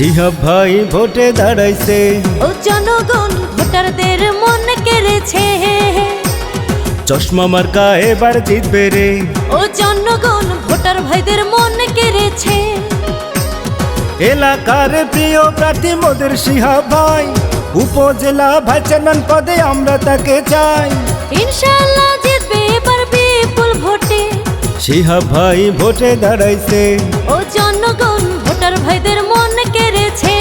শিহাব ভাই ভোটে দাঁড়াইছে। ও জনগণ ভোটারদের মন কেড়েছে। চশমা মার্কা এবার জিতবে রে। ও জনগণ ভোটার ভাইদের মন কেড়েছে। এলাকার প্রিয় প্রার্থী মোদের শিহাব ভাই উপজেলা ভাইস চেয়ারম্যান পদে আমরা তাকে চাই। ইনশাআল্লাহ জিতবে এবার বিপুল ভোটে। শিহাব ভাই ভোটে দাঁড়াইছে। ও জনগণ ভোটার ভাইদের মন কেড়েছে।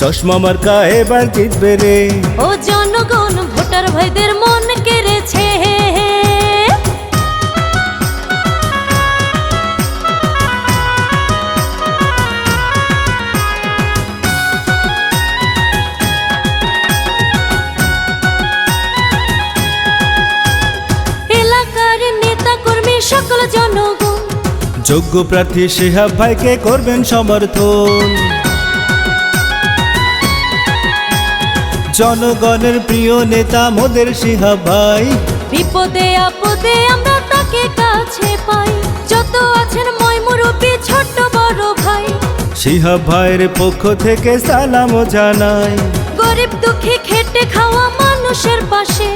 চশমা মার্কা এবার জিতবে রে। ও জনগণ ভোটার ভাইদের মন কেড়েছে। এলাকার নেতা কর্মী সকল যোগ্য প্রার্থী শিহাব ভাইকে করবেন সমর্থন। জনগণের প্রিয় নেতা মোদের শিহাব ভাই। বিপদে আপদে আমরা তাকে কাছে পাই। যত আছেন মই মুরব্বী ছোট বড় ভাই। শিহাব ভাইয়ের পক্ষ থেকে সালাম জানাই। গরিব দুঃখী খেটে খাওয়া মানুষের পাশে।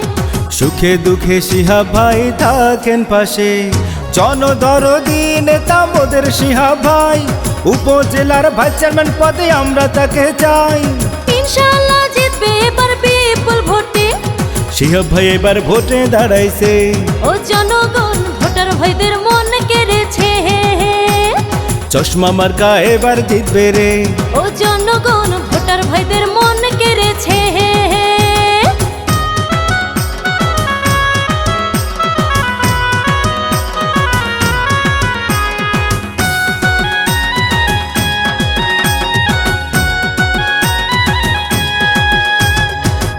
সুখে দুঃখে শিহাব ভাই থাকেন পাশে। জনদরদি নেতা মোদের শিহাব ভাই। উপজেলার ভাইস চেয়ারম্যান পদে আমরা তাকে চাই। ইনশাআল্লাহ জিতবে এবার বিপুল ভোটে। শিহাব ভাই এবার ভোটে দাঁড়াইছে। ও জনগণ ভোটার ভাইদের মন কেড়েছে। চশমা মার্কা এবার জিতবে রে। ও জনগণ ভোটার ভাইদের মন কেড়েছে।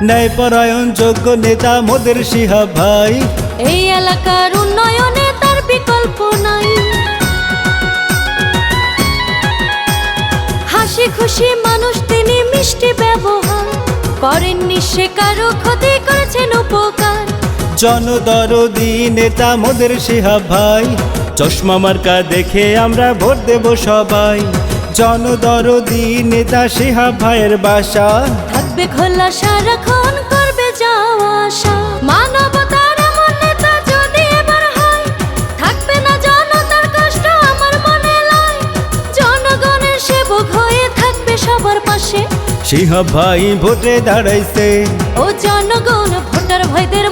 ন্যায়পরায়ণ যোগ্য নেতা মোদের শিহাব ভাই। এই এলাকার উন্নয়নে তার বিকল্প নাই। হাসি খুশি মানুষ তিনি মিষ্টি ব্যবহার করেননি সে কারও ক্ষতি করেছেন উপকার। জনদরদি নেতা মোদের শিহাব ভাই চশমা মার্কা দেখে আমরা ভোট দেব সবাই। জনদরদি নেতা শিহাব ভাইয়ের বাসা থাকবে খোলা সারাক্ষণ করবে যাওয়া আসা। মানবতার এমন নেতা যদি এবার হয় থাকবে না জনতার কষ্ট আমার মনে লয়। জনগণের সেবক হয়ে থাকবে সবার পাশে। ভাই ভোটে দাঁড়াইছে। ও জনগণ ভোটার ভাইদের